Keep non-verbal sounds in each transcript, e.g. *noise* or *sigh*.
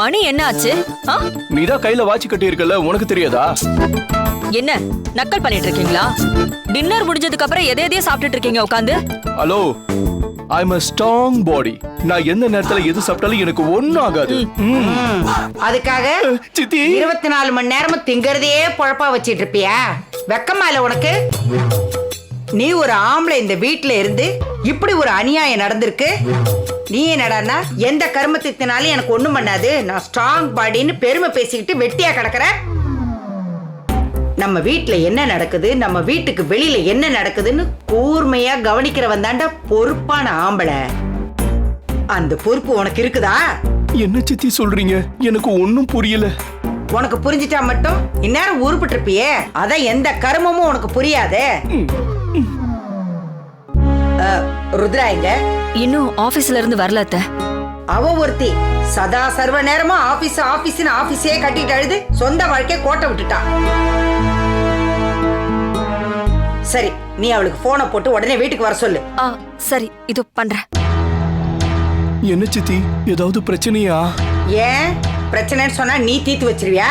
மணி என்ன ஆச்சு? நீதான் கையில வாட்ச் கட்டி இருக்கல உனக்கு தெரியாதா? என்ன நக்கல் பண்ணிட்டு இருக்கீங்களா டின்னர் முடிஞ்சதுக்கு அப்புறம் எதை எதையோ சாப்பிட்டுட்டு இருக்கீங்க உட்காந்து? Hello I am a strong body நான் எந்த நேரத்துல எது சாப்பிட்டாலும் எனக்கு ஒண்ணும் ஆகாது. அதுக்காக சித்தி. இருபத்தி நாலு மணி நேரமும் திங்கறதையே பொழப்பா வச்சிட்டு இருப்பியா வெக்கமா இல்ல உனக்கு? நீ ஒரு ஆம்பளை இந்த வீட்ல இருந்து இப்படி ஒரு அநியாயம் நடந்திருக்கு. நீ என்னடான்னா எந்த கர்மத்தினாலும் எனக்கு ஒண்ணும் பண்ணாது. நான் ஸ்ட்ராங் பாடின்னு பெருமை பேசிக்கிட்டு வெட்டியா கிடக்குற நம்ம வீட்ல என்ன நடக்குது? நம்ம வீட்டுக்கு வெளியில என்ன நடக்குதுன்னு கூர்மையா கவனிக்கிறவன் தாண்டா பொறுப்பான ஆம்பளை. அந்த பொறுப்பு உனக்கு இருக்குதா? என்ன சித்தி சொல்றீங்க? எனக்கு ஒண்ணும் புரியல. உனக்கு புரிஞ்சிட்டா மட்டும்? இந்நேரம் உருப்பிட்டு இருப்பியே அதான் எந்த கருமமும் உனக்கு புரியாதே? ருத்ரா எங்க? இன்னும் ஆபீஸ்ல இருந்து வரல அத்தை. அவ ஒருத்தி சதா சர்வ நேரமும் ஆபீஸ் ஆபீஸ்னு ஆபீஸே கட்டிட்டு அழுது சொந்த வாழ்க்கைய கோட்டை விட்டுட்டா. சரி நீ அவளுக்கு போனை போட்டு உடனே வீட்டுக்கு வர சொல்லு. ஆ சரி இது பண்றேன். என்ன சித்தி? ஏதாவது பிரச்சனையா? ஏன்? பிரச்சனைன்னு சொன்னா நீ தீர்த்து வச்சிருவியா?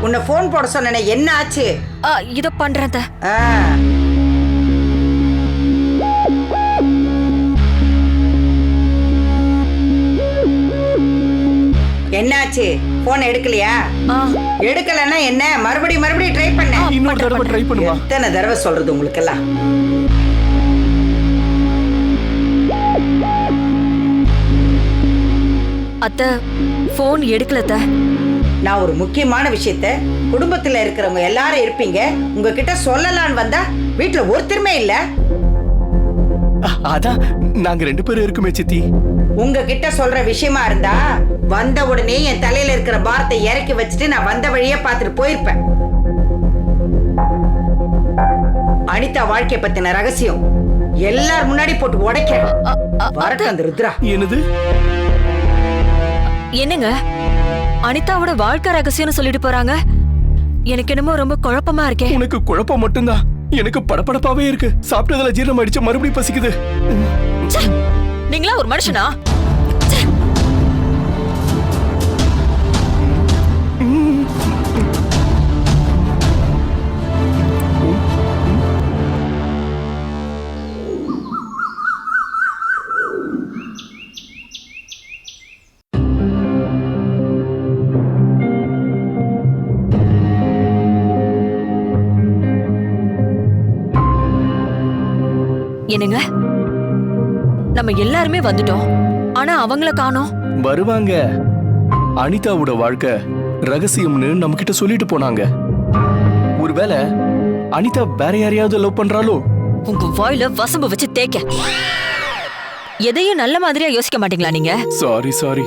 உன்னை போன் போட சொன்னேனே என்ன ஆச்சு? ஆ இத பண்றேன் அத்தை. ஆ. என்னாச்சு? போன் எடுக்கலையா? எடுக்கலன்னா என்ன? மறுபடியும் மறுபடியும் ட்ரை பண்ண. இன்னொரு தடவை ட்ரை பண்ணுமா? எத்தனை தடவை சொல்றது உங்களுக்கெல்லாம்? அத்தை ஃபோன் எடுக்கல அத்தை. நான் ஒரு முக்கியமான விஷயத்த குடும்பத்துல இருக்கிறவங்க எல்லாரும் இருப்பீங்க. உங்ககிட்ட சொல்லலான்னு வந்தா வீட்டுல ஒருத்தருமே இல்ல. அதான் நாங்க ரெண்டு பேரும் இருக்குமே சித்தி. உங்ககிட்ட சொல்ற விஷயமா இருந்தா வந்த உடனே என் தலையில இருக்கிற பாரத்தை இறக்கி வச்சுட்டு நான் வந்த வழியே பார்த்துட்டு போயிருப்பேன். அனிதா வாழ்க்கை பத்தின ரகசியம். எல்லார் முன்னாடி போட்டு உடைக்க வரட்டும் அந்த ருத்ரா. என்னது? என்னங்க? அனிதாவோட வாழ்க்கை ரகசியம்னு சொல்லிட்டு போறாங்க. எனக்கு என்னமோ ரொம்ப குழப்பமா இருக்கே. உனக்கு குழப்பம் மட்டும்தான். எனக்கு படபடப்பாவே இருக்கு. சாப்பிட்டதுல ஜீரணம் ஆயிடுச்சு. மறுபடியும் பசிக்குது. நீங்களா ஒரு மனுஷனா? என்னங்க? நம்ம எல்லாருமே வந்துட்டோம். ஆனா அவங்கள காணோம். வருவாங்க. அனிதாவோட வாழ்க்கை ரகசியம்னு நம்ம கிட்ட சொல்லிட்டு போனாங்க. ஒருவேளை அனிதா வேற யாரையாவது லவ் பண்றாளோ? உங்க வாயில வசம்பு வச்சு தேய்க்க. எதையும் நல்ல மாதிரியா யோசிக்க மாட்டீங்களா நீங்க? சாரி சாரி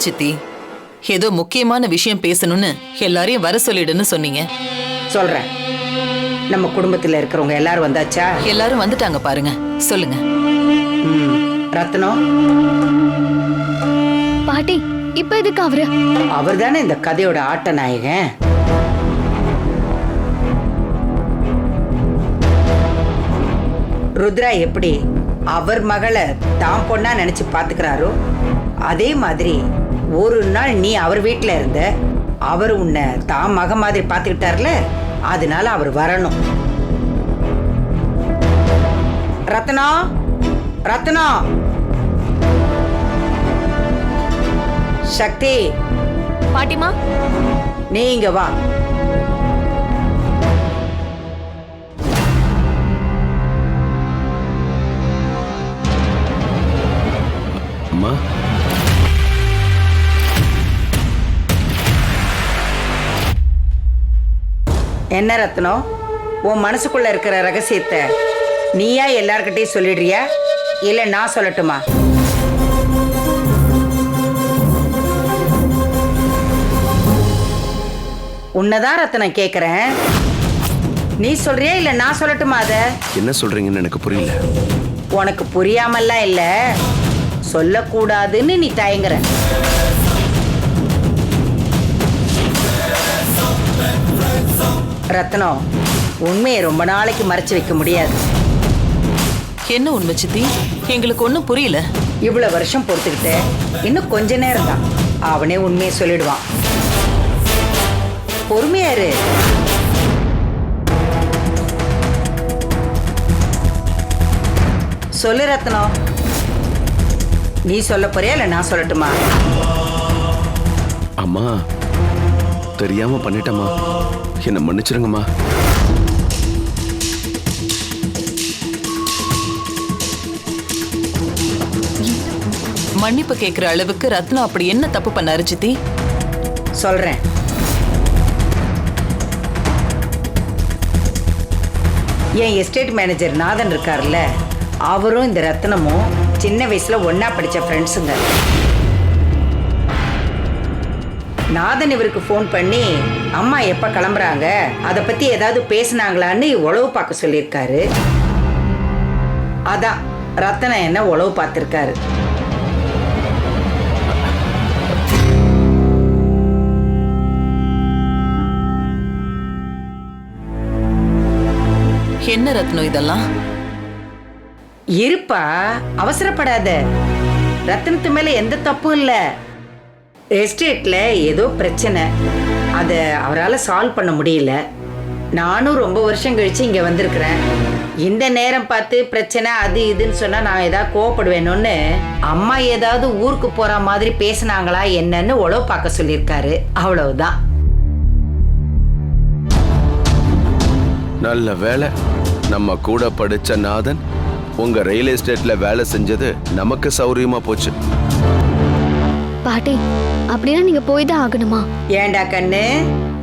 சித்தி. ஏதோ முக்கியமான விஷயம் பேசணும்னு எல்லாரையும் வர சொல்லிடுன்னு சொன்னீங்க. சொல்றேன். நம்ம குடும்பத்துல இருக்கிறவங்க எல்லாரும் வந்தாச்சா? எல்லாரும் வந்துட்டாங்க பாருங்க. சொல்லுங்க. ம். ரத்னம் பாட்டி இப்ப எதுக்கு அவரு? அவர் தானே இந்த கதையோட ஆட்ட நாயகன். ருத்ரா எப்படி அவர் மகளை தான் பொண்ணா நினைச்சு பாத்துக்கிறாரோ அதே மாதிரி ஒரு நாள் நீ அவர் வீட்ல இருந்த அவர் உன்னை தான் மக மாதிரி பாத்துக்கிட்டார்ல அதனால அவர் வரணும். ரத்னம் ரத்னம் சக்தி. பாட்டிமா நீங்க வா. என்ன ரத்னம்? உன் மனசுக்குள்ள இருக்கிற ரகசியத்தை நீயா எல்லார்கிட்டையும் சொல்லிடுறியா? இல்லை நான் சொல்லட்டுமா? உன்னதான் ரத்னம் கேட்குறேன் நீ சொல்றியா இல்லை நான் சொல்லட்டுமா அதை? என்ன சொல்றீங்கன்னு எனக்கு புரியல. உனக்கு புரியாமல்லாம் இல்லை. சொல்லக்கூடாதுன்னு நீ தயங்குற. ரத்னம் உண்மையை ரொம்ப நாளைக்கு மறைச்சு வைக்க முடியாது. என்ன உண்மை சித்தி? எங்களுக்கு ஒன்றும் புரியல. இவ்வளவு வருஷம் பொறுத்துக்கிட்டு இன்னும் கொஞ்ச நேரம் தான் அவனே உண்மையை சொல்லிடுவான். பொறுமையா இரு. சொல்லு ரத்னம். நீ சொல்ல போறியா இல்ல நான் சொல்லட்டுமா? அம்மா தெரியாம பண்ணிட்டேம்மா. என்ன மன்னிச்சிருங்கம்மா. மன்னிப்பு கேட்குற அளவுக்கு ரத்னம் அப்படி என்ன தப்பு பண்ணாரு சித்தி? சொல்றேன். என் எஸ்டேட் மேனேஜர் நாதன் இருக்கார்ல அவரும் இந்த ரத்னமும் சின்ன வயசுல ஒண்ணா படிச்ச ஃப்ரெண்ட்ஸுங்க நாதன் இவருக்கு ஃபோன் பண்ணி அம்மா எப்ப கிளம்புறாங்க? அதை பத்தி ஏதாவது பேசுனாங்களான்னு உளவு பார்க்க சொல்லியிருக்காரு. அதான் ரத்தனம் என்ன உளவு பார்த்திருக்காரு. என்ன ரத்னம் இதெல்லாம்? இருப்பா அவசரப்படாத. ரத்தினத்து மேல எந்த தப்பும் இல்ல. எஸ்டேட்டில் ஏதோ பிரச்சனை. அதை அவரால் சால்வ் பண்ண முடியல. நானும் ரொம்ப வருஷம் கழிச்சு இங்கே வந்திருக்கிறேன். இந்த நேரம் பார்த்து பிரச்சனை அது இதுன்னு சொன்னால் நான் ஏதாவது கோவப்படுவேணும்னு அம்மா ஏதாவது ஊருக்கு போகிற மாதிரி பேசுனாங்களா என்னன்னு உழவு பார்க்க சொல்லியிருக்காரு. அவ்வளவுதான். நல்ல வேலை நம்ம கூட படிச்ச நாதன் உங்க ரயில் எஸ்டேட்ல வேலை செஞ்சது நமக்கு சௌரியமா போச்சு. பாட்டி அப்படின்னா நீங்க போய் தான் ஆகணுமா? ஏண்டா கண்ணு?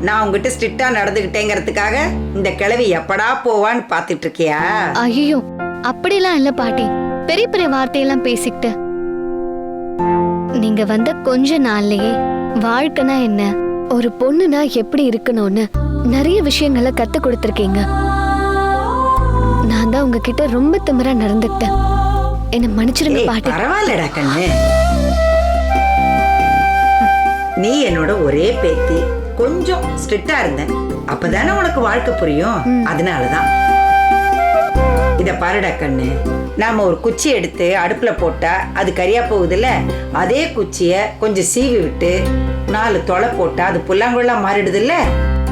நான் உங்ககிட்ட ஸ்ட்ரிக்டா நடந்துகிட்டேங்கிறதுக்காக இந்த கிழவி எப்படா போவான்னு பார்த்துட்டு இருக்கியா ஐயோ அப்படிலாம் இல்ல பாட்டி. பெரிய பெரிய வார்த்தையெல்லாம் பேசிக்கிட்டு. நீங்க வந்த கொஞ்ச நாள்லயே வாழ்க்கைனா என்ன? ஒரு பொண்ணுனா எப்படி இருக்கணும்னு நிறைய விஷயங்களை கத்து கொடுத்துருக்கீங்க. நான் தான் உங்ககிட்ட ரொம்ப திமிரா நடந்துக்கிட்டேன். என்ன மன்னிச்சிருங்க பாட்டி. பரவாயில்லடா கண்ணு. நீ என்னோட ஒரே பேத்தி. கொஞ்சம் ஸ்ட்ரிக்டா இருந்தேன் அப்பதானே உனக்கு வாழ்க்கை புரியும்? அதனாலதான். இத பாருடா கண்ணு. நாம ஒரு குச்சி எடுத்து அடுப்புல போட்டா அது கரியா போகுதுல்ல? அதே குச்சிய கொஞ்சம் சீவி விட்டு நாலு தொலை போட்டா அது புல்லாங்குழலா மாறிடுதுல்ல?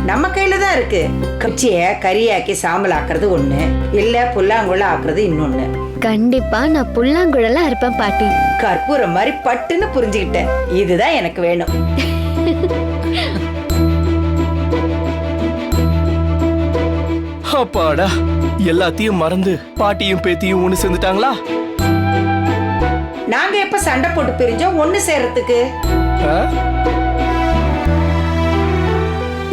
நம்ம கையில தான் இருக்கு. குச்சிய கரியாக்கி சாம்பல் ஆக்குறது ஒண்ணு. இல்ல புல்லாங்குழல் ஆக்குறது இன்னொன்னு. கண்டிப்பா நான் புல்லாங்குழலா இருப்பேன் பாட்டி. கற்பூரம் மாதிரி பட்டுன்னு புரிஞ்சுக்கிட்டேன். இதுதான் எனக்கு வேணும். அப்பாடா எல்லாத்தையும் மறந்து பாட்டியும் பேத்தியும் ஒண்ணு சேர்ந்துட்டாங்களா? நாங்க எப்ப சண்டை போட்டு பிரிஞ்சோம் ஒண்ணு சேர்றதுக்கு?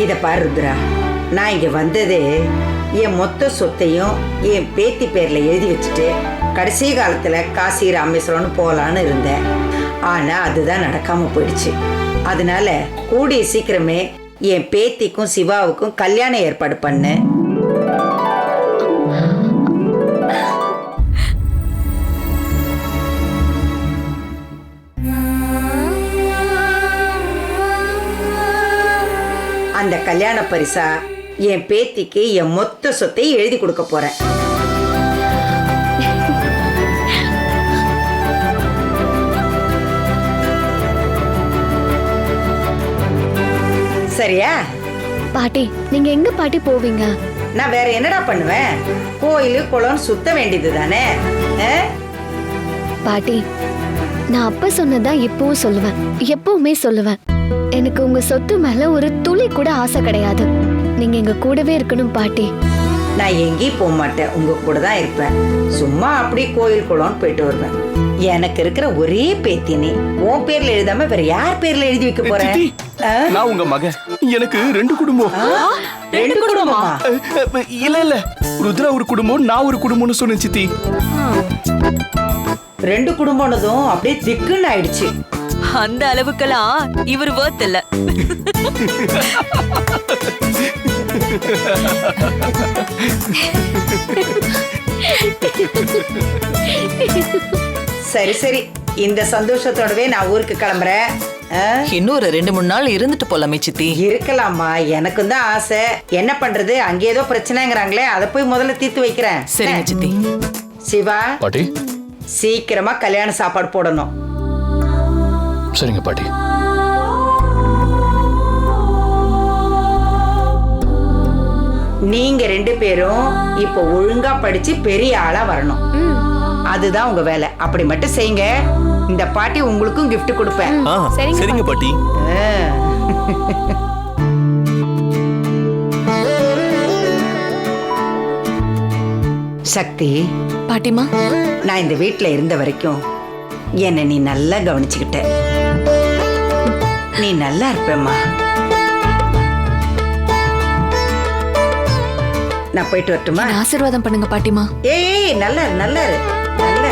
இத பாரு ருத்ரா. நான் இங்க வந்ததே என் மொத்த சொத்தையும் என் பேத்தி பேர்ல எழுதி வச்சுட்டு கடைசி காலத்தில் காசி ராமேஸ்வரம்னு போகலான்னு இருந்தேன். ஆனால் அதுதான் நடக்காமல் போயிடுச்சு. அதனால கூடிய சீக்கிரமே என் பேத்திக்கும் சிவாவுக்கும் கல்யாணம் ஏற்பாடு பண்ணு. அந்த கல்யாண பரிசா என் பேத்திக்கு என் மொத்த சொத்தை எழுதி கொடுக்க போறேன். சரியா? பாட்டி நீங்க எங்க பாட்டி போவீங்க? நான் வேற என்னடா பண்ணுவேன்? கோயில் குளம் சுத்த வேண்டியது தானே பாட்டி நான் அப்ப சொன்னதா இப்பவும் சொல்லுவேன். எப்பவுமே சொல்லுவேன். எனக்கு உங்க சொத்து மேல ஒரு துளி கூட ஆசை கிடையாது. நீங்க எங்க கூடவே இருக்கணும் பாட்டி. நான் எங்கேயும் போக மாட்டேன். உங்க கூட தான் இருப்பேன். சும்மா அப்படியே கோயில் குளம்னு போயிட்டு வருவேன். எனக்கு இருக்கிற ஒரே பேத்தி நீ. உன் பேர்ல எழுதாம வேற யார் பேர்ல எழுதி வைக்க போறேன்? நான் உங்க மகன். எனக்கு ரெண்டு குடும்பம். ரெண்டு குடும்பமா? இல்ல இல்ல. ருத்ரா ஒரு குடும்பம் நான் ஒரு குடும்பம்னு சொன்னேன் சித்தி. ரெண்டு குடும்பம்னதும் அப்படியே திக்குன்னு ஆயிடுச்சு. அந்த அளவுக்கெல்லாம் இவர் worth இல்ல. *laughs* சரி சரி. இந்த சந்தோஷத்தோடவே நான் ஊருக்கு கிளம்புறேன். ஆ? இன்னும் ஒரு ரெண்டு மூணு நாள் இருந்துட்டு போலாமே சித்தி. இருக்கலாம்மா. எனக்கும் தான் ஆசை. என்ன பண்றது? அங்க ஏதோ பிரச்சனைங்கிறாங்களே. அதை போய் முதல்ல தீர்த்து வைக்கிறேன். சரிங்க சித்தி. சிவா பாட்டி. சீக்கிரமா கல்யாண சாப்பாடு போடணும். சரிங்க பாட்டி. நீங்க ரெண்டு பேரும் இப்ப ஒழுங்கா படிச்சு பெரிய ஆளா வரணும். அதுதான் உங்க வேலை. அப்படி மட்டும் செய்யுங்க. இந்த பாட்டி உங்களுக்கும் gift கொடுப்பேன். சரிங்க பாட்டி. ஆ. சக்தி பாட்டிமா நான் இந்த வீட்ல இருந்த வரைக்கும் என்னை நீ நல்லா கவனிச்சுக்கிட்ட. நீ நல்லா இருப்பேம்மா. நான் போயிட்டு வரட்டுமா? ஆசீர்வாதம் பண்ணுங்க பாட்டிமா. ஏய் நல்லா நல்லா நல்லா.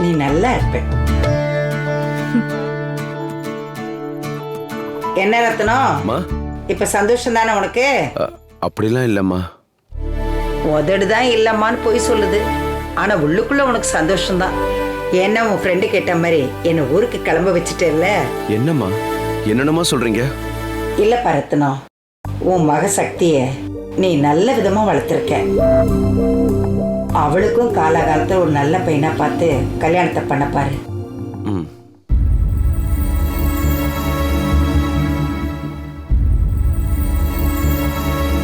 நீ நல்லா இருப்ப. என்ன ரத்னம்? அம்மா. இப்ப சந்தோஷம் தானே உனக்கு? அப்படிலாம் இல்லம்மா. உதடுதான் இல்லம்மான்னு போய் சொல்லுது. ஆனா உள்ளுக்குள்ள உனக்கு சந்தோஷம்தான். ஏன்னா உன் ஃப்ரெண்டு கேட்ட மாதிரி என்ன ஊருக்கு கிளம்ப வச்சுட்டேல்ல? என்னம்மா? என்னென்னமா சொல்றீங்க? இல்ல பரத்னம் உன் மக சக்திய நீ நல்ல விதமா வளர்த்துருக்க. அவளுக்கும் காலாகாலத்துல ஒரு நல்ல பையனா பார்த்து கல்யாணத்தை பண்ண பாரு. ம்.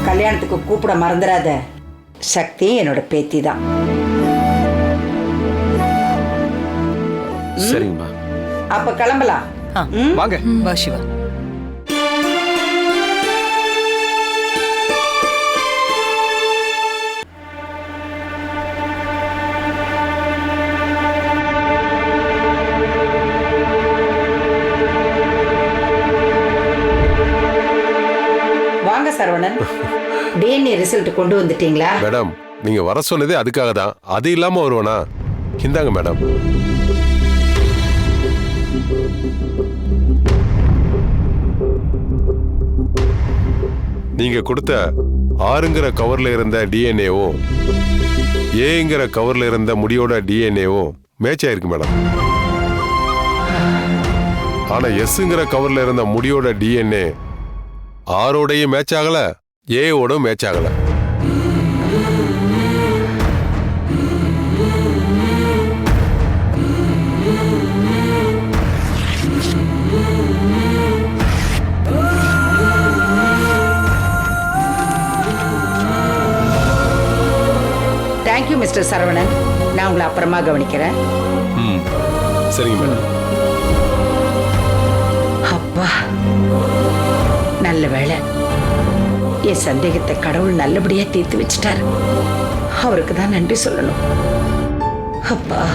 கல்யாணத்துக்கு கூப்பிட மறந்துடாத. சக்தி என்னோட பேத்தி தான். சரிங்கம்மா. அப்ப கிளம்பலாம்? வாங்க. வா சிவா. சரவணன். டிஎன்ஏ ரிசல்ட் கொண்டு வந்துட்டீங்களா? மேடம் நீங்க வர சொன்னதே அதுக்காக தான். அது இல்லாம வருவனா? இந்தாங்க மேடம். நீங்க கொடுத்த ஆறுங்கிற கவர்ல இருந்த டிஎன்ஏவும் ஏங்கிற கவர்ல இருந்த முடியோட டிஎன்ஏவும் மேட்ச் ஆயிருக்கு மேடம். ஆனா எஸ்ங்கிற கவர்ல இருந்த முடியோட டிஎன்ஏ ஆரோடையும் மேட்ச் ஆகல ஏவோட மேட்ச் ஆகல தேங்க்யூ மிஸ்டர் சரவணன் நான் உங்களை அப்புறமா கவனிக்கிறேன். ம். சரிங்க மேடம். நல்ல வேளை என் சந்தேகத்தை கடவுள் நல்லபடியா தீர்த்து வச்சிட்டாரு. அவருக்கு தான் நன்றி சொல்லணும். அப்பா.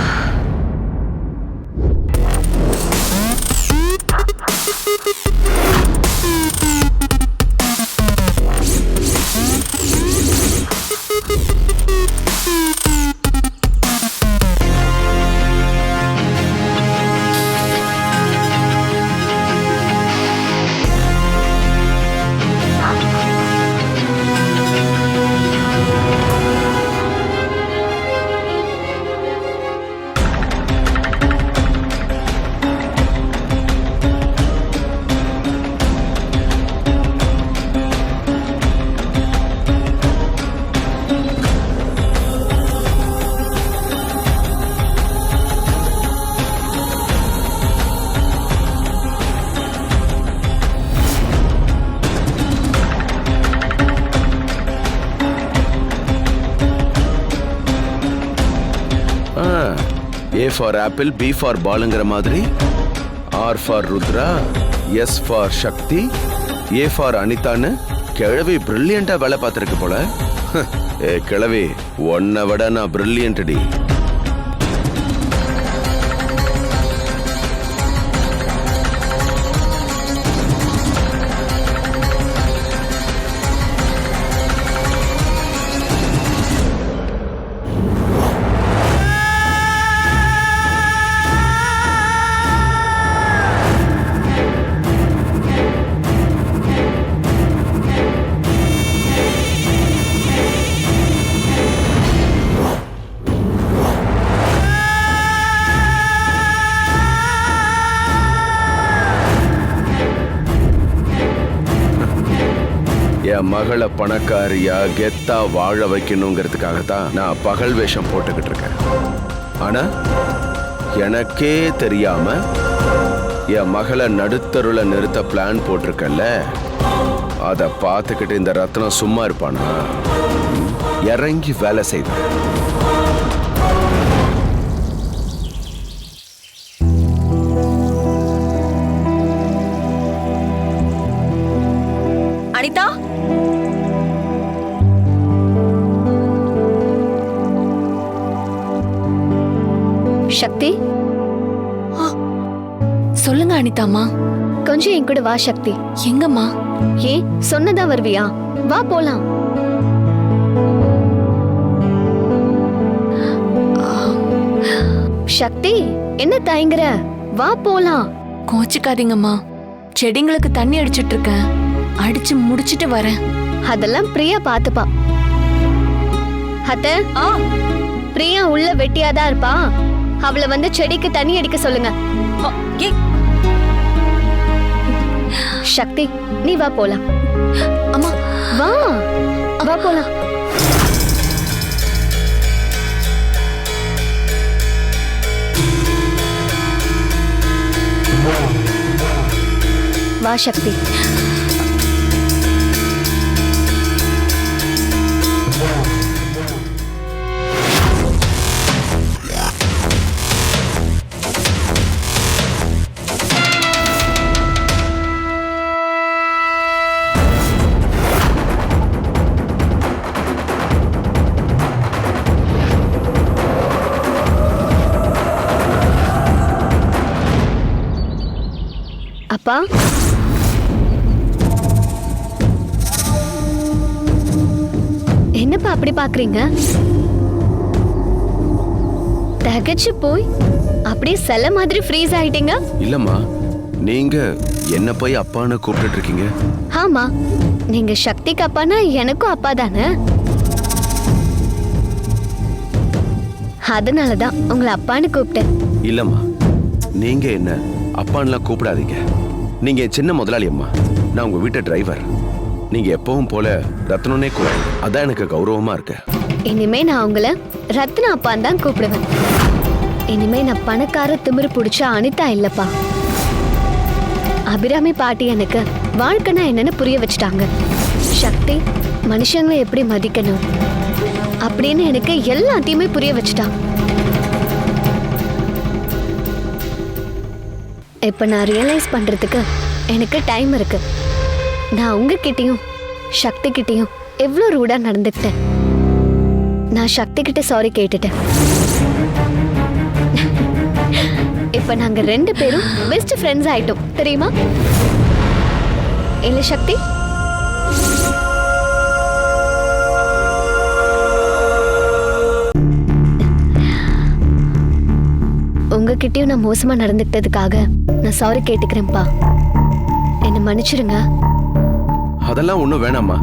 ஃபார் ஆப்பிள் பி ஃபார் பாலுங்கிற மாதிரி R for Rudra S for Shakti A for அனிதான்னு கிழவி பிரில்லியண்டா வேலை பார்த்துருக்கு போல. ஏ கிழவி உன்னை விட நான் பிரில்லியன்டடி என் மகளை பணக்காரியா கெத்தா வாழ வைக்கணுங்கிறதுக்காக தான் நான் பகல் வேஷம் போட்டுக்கிட்டு இருக்கேன். ஆனா எனக்கே தெரியாம என் மகளை நடுத்தருல நிறுத்த பிளான் போட்டிருக்கல அதை பார்த்துக்கிட்டு இந்த ரத்னம் சும்மா இருப்பானா? இறங்கி வேலை செய்வேன் அனிதா? சக்தி? சொல்லுங்க அனிதாம்மா. கொஞ்சம் என் கூட வா சக்தி. எங்கம்மா? ஏன் சொன்னதா வருவியா? வா போலாம். சக்தி என்ன தயங்குற? வா போலாம். கோச்சுக்காதீங்கம்மா. செடிங்களுக்கு தண்ணி அடிச்சிட்டு இருக்கேன் அடிச்சு முடிச்சிட்டு வரேன். அதெல்லாம் பிரியா பாத்துப்பா. அத்த ஆ. பிரியா உள்ள வெட்டியாதான் இருப்பா. அவளை வந்து செடிக்கு தண்ணி அடிக்க சொல்லுங்க. சக்தி நீ வா போலாம். அம்மா வா. வா போலாம். வா சக்தி. பாக்குறீங்க? தகச்சு போய் அப்படியே சில மாதிரி ஃப்ரீஸ் ஆயிட்டீங்க? இல்லம்மா நீங்க என்ன போய் அப்பான்னு கூப்பிட்டுட்டு இருக்கீங்க ஆமா நீங்க சக்திக்கு அப்பானா எனக்கும் அப்பா தானே அதனாலதான் உங்களை அப்பான்னு கூப்பிட்டேன். இல்லம்மா நீங்க என்ன அப்பான்லாம் கூப்பிடாதீங்க. நீங்க சின்ன முதலாளி அம்மா நான் உங்க வீட்டு டிரைவர் நீங்க எப்பவும் போல ரத்னனே கூட அதான் எனக்கு கௌரவமா இருக்கு. இனிமே நான் உங்களை ரத்னா அப்பான்னு தான் கூப்பிடுவேன். இனிமே நான் பணக்கார திமிரு பிடிச்ச அனிதா இல்லப்பா. அபிராமி பாட்டி எனக்கு வாழ்க்கைனா என்னன்னு புரிய வச்சுட்டாங்க. சக்தி மனுஷங்களை எப்படி மதிக்கணும்? அப்படின்னு எனக்கு எல்லாத்தையுமே புரிய வச்சுட்டான் இப்போ நான் ரியலைஸ் பண்ணுறதுக்கு எனக்கு டைம் இருக்குது நான் உங்ககிட்டயும் சக்தி கிட்டயும் எவ்வளோ ரூடாக நடந்துக்கிட்டேன். நான் சக்தி கிட்ட சாரி கேட்டுட்டேன். இப்போ நாங்கள் ரெண்டு பேரும் பெஸ்ட் ஃப்ரெண்ட்ஸ் ஆயிட்டோம். தெரியுமா? இல்லை சக்தி? உங்ககிட்டயும் நான் மோசமாக நடந்துக்கிட்டதுக்காக நான் சாரி கேட்டுக்கிறேன்ப்பா. என்னை மன்னிச்சிருங்க. அதெல்லாம் ஒண்ணும் வேணாம்மா.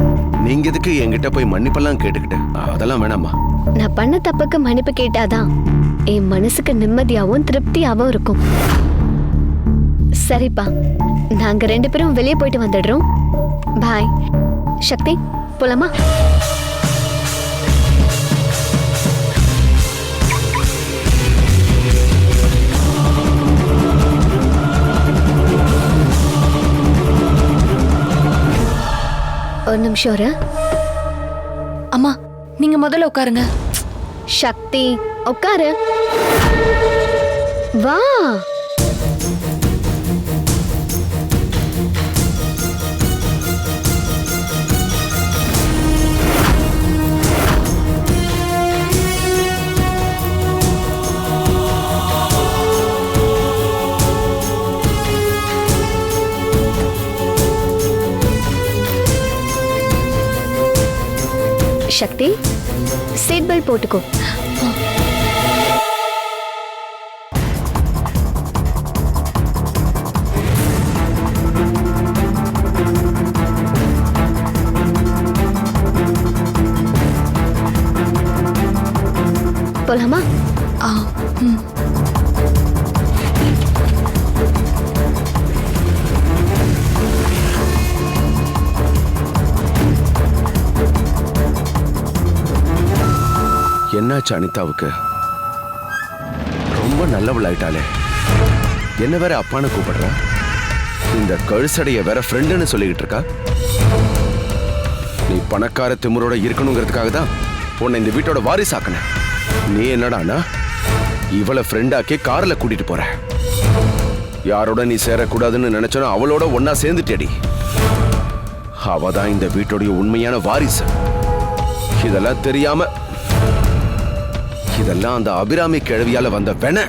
நீங்க எதுக்கு என்கிட்ட போய் மன்னிப்பெல்லாம் கேட்டுக்கிட்டு? அதெல்லாம் வேணாம்மா. நான் பண்ண தப்புக்கு மன்னிப்பு கேட்டாதான் என் மனசுக்கு நிம்மதியாவும் திருப்தியாவும் இருக்கும். சரிப்பா நாங்க ரெண்டு பேரும் வெளியே போயிட்டு வந்துடுறோம். பாய். சக்தி போலாமா? ஒரு நிமிஷம் ஒரு அம்மா நீங்க முதல்ல உட்காருங்க. சக்தி உட்காரு. வா. சக்தி சீட் பெல்ட் போட்டுக்கோ போலாமா என்னாச்சு அனிதாவுக்கு ரொம்ப நல்லவளாயிட்டாளே. என்ன வேற அப்பான்னு கூப்பிடுறா? இந்த கழுசடைய வேற ஃப்ரெண்டுன்னு சொல்லிக்கிட்டு இருக்கா? நீ பணக்கார திமுறோட இருக்கணுங்கிறதுக்காக தான் உன்னை இந்த வீட்டோட வாரிசாக்கின நீ என்னடானா இவளை ஃப்ரெண்டாக்கி கார்ல கூட்டிட்டு போற. யாரோட நீ சேரக்கூடாதுன்னு நினைச்சனோ அவளோட ஒன்னா சேர்ந்துட்டேடி அவ தான் இந்த வீட்டுடைய உண்மையான வாரிசு. இதெல்லாம் தெரியாம இதெல்லாம் அந்த அபிராமி கிழவியால வந்த வென.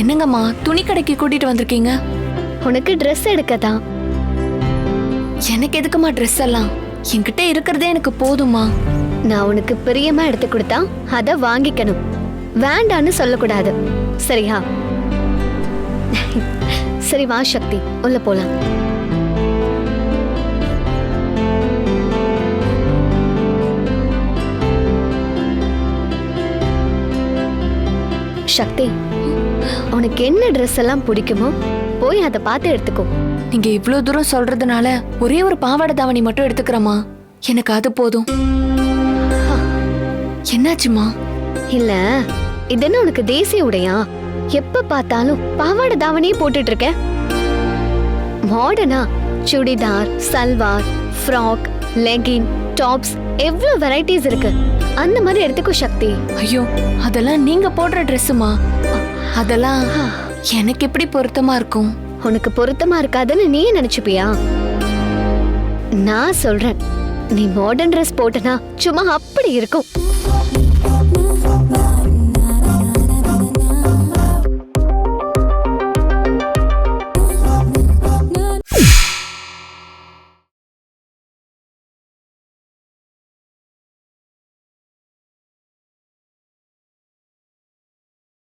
என்னங்கம்மா துணி கடைக்கு கூட்டிட்டு வந்திருக்கீங்க? உனக்கு ட்ரெஸ் எடுக்க தான் எனக்கு எதுக்குமா ட்ரெஸ் எல்லாம்? என்கிட்ட இருக்கிறதே எனக்கு போதுமா நான் உனக்கு பிரியமா எடுத்து கொடுத்தா அத வாங்கிக்கணும். வேண்டான்னு சொல்லக்கூடாது. சரியா? சரி வா சக்தி. உள்ள போலாம். சக்தி உனக்கு என்ன ட்ரெஸ் எல்லாம் பிடிக்குமோ போய் அதை பார்த்து எடுத்துக்கோ. நீங்க இவ்ளோ தூரம் சொல்றதுனால ஒரே ஒரு பாவாடை தாவணி மட்டும் எடுத்துக்கிறேம்மா. எனக்கு அது போதும். என்னாச்சுமா இல்ல இது என்ன உனக்கு தேசிய உடையா? எப்ப பார்த்தாலும் பாவாடை தாவணியே போட்டுட்டு இருக்க மாடர்னா churidar salwar frock legging tops எவ்வளவு வெரைட்டிஸ் இருக்கு. அந்த மாதிரி எடுத்துக்கோ சக்தி. ஐயோ அதெல்லாம் நீங்க போடுற ட்ரெஸ்ஸுமா அதெல்லாம் எனக்கு எப்படி பொருத்தமா இருக்கும்? உனக்கு பொருத்தமா இருக்காதுன்னு நீ நினைச்சுப்பியா? நான் சொல்றேன் நீ மாடர்ன் ட்ரெஸ் போட்டனா சும்மா அப்படி இருக்கும்.